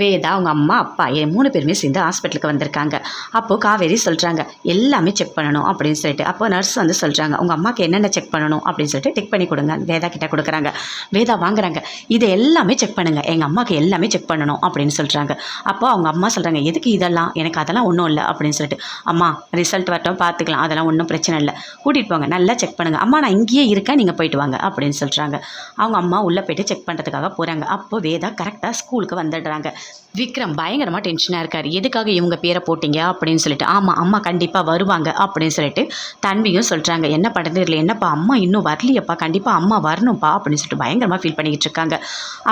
வேதா அவங்க அம்மா அப்பா என் மூணு பேருமே சேர்ந்து ஹாஸ்பிட்டலுக்கு வந்திருக்காங்க. அப்போது காவேரி சொல்கிறாங்க எல்லாமே செக் பண்ணணும் அப்படின்னு சொல்லிட்டு. அப்போ நர்ஸ் வந்து சொல்கிறாங்க உங்கள் அம்மாவுக்கு என்னென்ன செக் பண்ணணும்? அப்படின்னு சொல்லிட்டு டிக் பண்ணி கொடுங்க வேதா கிட்ட கொடுக்குறாங்க. வேதா வாங்குறாங்க இது எல்லாமே செக் பண்ணுங்கள் எங்கள் அம்மாவுக்கு எல்லாமே செக் பண்ணணும் அப்படின்னு சொல்கிறாங்க அப்போ அவங்க அம்மா சொல்கிறாங்க எதுக்கு இதெல்லாம்? எனக்கு அதெல்லாம் ஒன்றும் இல்லை அப்படின்னு சொல்லிட்டு. அம்மா ரிசல்ட் வரட்டும் பார்த்துக்கலாம் அதெல்லாம் ஒன்றும் பிரச்சனை இல்லை. கூட்டிகிட்டு போங்க நல்லா செக் பண்ணுங்கள் அம்மா நான் இங்கேயே இருக்கேன் நீங்கள் போயிட்டு வாங்க அப்படின்னு சொல்கிறாங்க அவங்க அம்மா உள்ளே போயிட்டு செக் பண்ணுறதுக்காக போகிறாங்க அப்போ வேதா கரெக்டாக ஸ்கூலுக்கு வந்துடுறாங்க. விக்ரம் பயங்கரமாக டென்ஷனாக இருக்கார். எதுக்காக இவங்க பேரை போட்டிங்க? அப்படின்னு சொல்லிட்டு ஆமாம் அம்மா கண்டிப்பாக வருவாங்க அப்படின்னு சொல்லிட்டு தன்வியும் சொல்கிறாங்க என்ன பண்ணுறது இல்லை என்னப்பா அம்மா இன்னும் வரலையப்பா. கண்டிப்பாக அம்மா வரணும்ப்பா அப்படின்னு சொல்லிட்டு பயங்கரமாக ஃபீல் பண்ணிக்கிட்டு இருக்காங்க.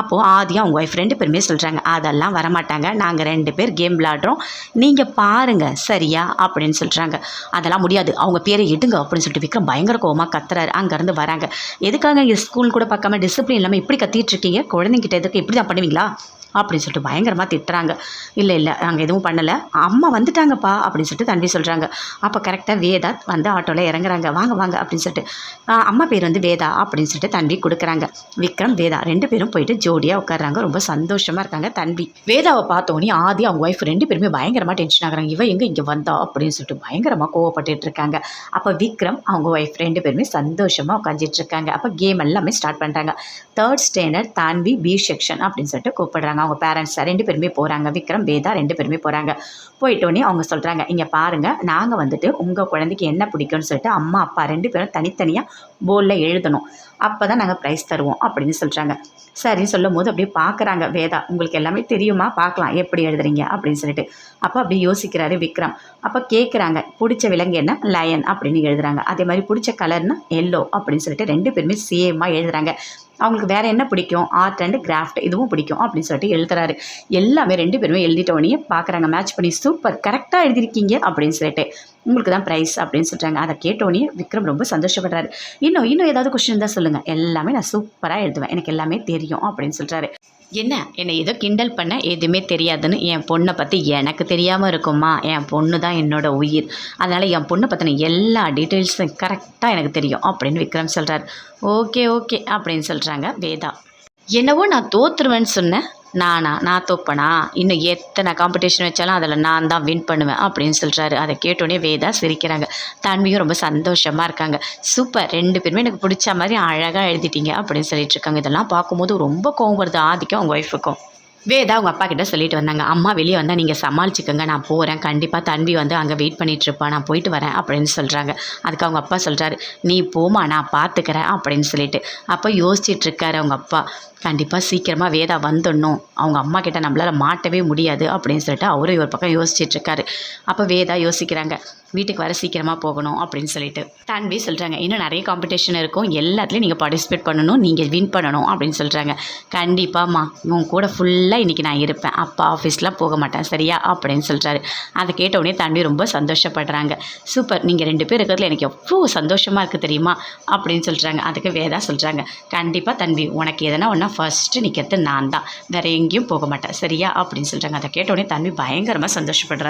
அப்போது ஆதியாக அவங்க ஒய்ஃப் ரெண்டு பேருமே சொல்கிறாங்க அதெல்லாம் வரமாட்டாங்க. நாங்கள் ரெண்டு பேர் கேம் விளாடுறோம் நீங்கள் பாருங்கள் சரியா? அப்படின்னு சொல்கிறாங்க அதெல்லாம் முடியாது. அவங்க பேரை எடுங்க அப்படின்னு சொல்லிட்டு விக்ரம் பயங்கர கோவமாக கத்துறாரு. அங்கேருந்து வராங்க. எதுக்காக இங்கே ஸ்கூல் கூட பார்க்காம டிசிப்ளின் இல்லாமல் இப்படி கத்திட்டு இருக்கீங்க? குழந்தைங்கிட்ட எதுக்கு இப்படி தான் பண்ணுவீங்களா? அப்படின்னு சொல்லிட்டு பயங்கரமாக திட்டுறாங்க. இல்லை இல்லை நாங்கள் எதுவும் பண்ணலை. அம்மா வந்துட்டாங்கப்பா அப்படின்னு சொல்லிட்டு தம்பி சொல்கிறாங்க அப்போ கரெக்டாக வேதா வந்து ஆட்டோவில் இறங்குறாங்க. வாங்க வாங்க அப்படின்னு சொல்லிட்டு அம்மா பேர் வந்து வேதா அப்படின்னு சொல்லிட்டு தம்பி கொடுக்குறாங்க. விக்ரம் வேதா ரெண்டு பேரும் போயிட்டு ஜோடியாக உட்காடுறாங்க ரொம்ப சந்தோஷமாக இருக்காங்க தம்பி. வேதாவை பார்த்தோன்னே ஆதி அவங்க ஒய்ஃப் ரெண்டு பேருமே பயங்கரமாக டென்ஷன் ஆகுறாங்க. இவ எங்கே இங்கே வந்தா அப்படின்னு சொல்லிட்டு பயங்கரமாக கோவப்பட்டு இருக்காங்க. அப்போ விக்ரம் அவங்க ஒய்ஃப் ரெண்டு பேருமே சந்தோஷமாக உட்காந்துட்டு இருக்காங்க. அப்போ கேம் எல்லாமே ஸ்டார்ட் பண்ணுறாங்க third standard Tanvi B section அப்படின்னு சொல்லிட்டு கூப்பிடுறாங்க. அவங்க பேரண்ட்ஸ் ரெண்டு பேருமே போகிறாங்க விக்ரம் வேதா ரெண்டு பேருமே போகிறாங்க போயிட்டோன்னே அவங்க சொல்கிறாங்க இங்கே பாருங்கள் நாங்கள் வந்துட்டு உங்கள் குழந்தைக்கு என்ன பிடிக்கும்னு சொல்லிட்டு அம்மா அப்பா ரெண்டு பேரும் தனித்தனியாக போர்டில் எழுதணும். அப்போ தான் நாங்கள் ப்ரைஸ் தருவோம் அப்படின்னு சொல்கிறாங்க சரின்னு சொல்லும் போது அப்படியே பார்க்குறாங்க வேதா. உங்களுக்கு எல்லாமே தெரியுமா? பார்க்கலாம். எப்படி எழுதுறீங்க? அப்படின்னு சொல்லிட்டு. அப்போ அப்படி யோசிக்கிறாரு விக்ரம். அப்போ கேட்குறாங்க பிடிச்ச விலங்கு என்ன? லயன் அப்படின்னு எழுதுறாங்க. அதே மாதிரி பிடிச்ச கலர்னா எல்லோ அப்படின்னு சொல்லிட்டு ரெண்டு பேருமே சேமாக எழுதுறாங்க. அவங்களுக்கு வேறு என்ன பிடிக்கும்? ஆர்ட் அண்ட் கிராஃப்ட் இதுவும் பிடிக்கும் அப்படின்னு சொல்லிட்டு எழுதுறாரு. எல்லாமே ரெண்டு பேருமே எழுதிட்ட உடனே பார்க்குறாங்க மேட்ச் பண்ணி சூப்பர் கரெக்டாக எழுதிருக்கீங்க அப்படின்னு சொல்லிட்டு. உங்களுக்கு தான் ப்ரைஸ் அப்படின்னு சொல்கிறாங்க அதை கேட்டோன்னே விக்ரம் ரொம்ப சந்தோஷப்படுறாரு. இன்னும் இன்னும் ஏதாவது கொஸ்டின் இருந்தால் சொல்லுங்கள் எல்லாமே நான் சூப்பராக எழுதுவேன். எனக்கு எல்லாமே தெரியும் அப்படின்னு சொல்கிறாரு என்ன? என்னை ஏதோ கிண்டல் பண்ண எதுவுமே தெரியாதுன்னு என் பொண்ணை பற்றி எனக்கு தெரியாமல் இருக்குமா? என் பொண்ணு தான் என்னோட உயிர். அதனால் என் பொண்ணை பற்றின எல்லா டீட்டெயில்ஸும் கரெக்டாக எனக்கு தெரியும் அப்படின்னு விக்ரம் சொல்கிறார் ஓகே ஓகே அப்படின்னு சொல்கிறாங்க வேதா. என்னவோ நான் தோத்துருவேன்னு சொன்னேன். நானா நான் தோப்பனா? இன்னும் எத்தனை காம்படிஷன் வச்சாலும் அதில் நான் தான் வின் பண்ணுவேன் அப்படின்னு சொல்கிறாரு அதை கேட்டோடனே வேதா சிரிக்கிறாங்க. தன்மையும் ரொம்ப சந்தோஷமாக இருக்காங்க. சூப்பர் ரெண்டு பேருமே எனக்கு பிடிச்ச மாதிரி அழகாக எழுதிட்டீங்க அப்படின்னு சொல்லிட்டு இருக்காங்க. இதெல்லாம் பார்க்கும்போது ரொம்ப கோவம் வருது ஆதிக்கும் அவங்க ஒய்ஃபுக்கும் வேதா அவங்க அப்பா கிட்ட சொல்லிட்டு வந்தாங்க. அம்மா வெளியே வந்தால் நீங்கள் சமாளிச்சுக்கோங்க. நான் போகிறேன் கண்டிப்பாக தம்பி வந்து அங்கே வெயிட் பண்ணிட்டு இருப்பா நான் போயிட்டு வரேன். அப்படின்னு சொல்கிறாங்க அதுக்கு அவங்க அப்பா சொல்கிறாரு நீ போமா நான் பார்த்துக்கிறேன் அப்படின்னு சொல்லிட்டு. அப்போ யோசிச்சுட்டு இருக்காரு அவங்க அப்பா. கண்டிப்பாக சீக்கிரமாக வேதா வந்துடணும். அவங்க அம்மா கிட்ட நம்மளால் மாட்டவே முடியாது. அப்படின்னு சொல்லிட்டு அவரும் ஒரு பக்கம் யோசிச்சுட்டு இருக்காரு அப்போ வேதா யோசிக்கிறாங்க வீட்டுக்கு வர சீக்கிரமாக போகணும். அப்படின்னு சொல்லிட்டு. தன்வி சொல்கிறாங்க இன்னும் நிறைய காம்படிஷன் இருக்கும். எல்லாத்துலேயும் நீங்கள் பார்ட்டிசிபேட் பண்ணணும். நீங்கள் வின் பண்ணணும். அப்படின்னு சொல்கிறாங்க கண்டிப்பாம்மா. உன் கூட ஃபுல்லாக இன்றைக்கி நான் இருப்பேன். அப்பா ஆஃபீஸ்லாம் போக மாட்டேன். சரியா? அப்படின்னு சொல்கிறாரு அதை கேட்டவுடனே தம்பி ரொம்ப சந்தோஷப்படுறாங்க. சூப்பர். நீங்கள் ரெண்டு பேர் இருக்கிறதுல எனக்கு எவ்வளோ சந்தோஷமாக இருக்குது தெரியுமா? அப்படின்னு சொல்கிறாங்க அதுக்கு வேதா சொல்கிறாங்க கண்டிப்பாக தம்பி. உனக்கு எதனா ஒன்றா ஃபஸ்ட்டு நிற்கிறது நான் தான். வேறு எங்கேயும் போக மாட்டேன். சரியா? அப்படின்னு சொல்கிறாங்க அதை கேட்டவுடனே தம்பி பயங்கரமாக சந்தோஷப்படுறாங்க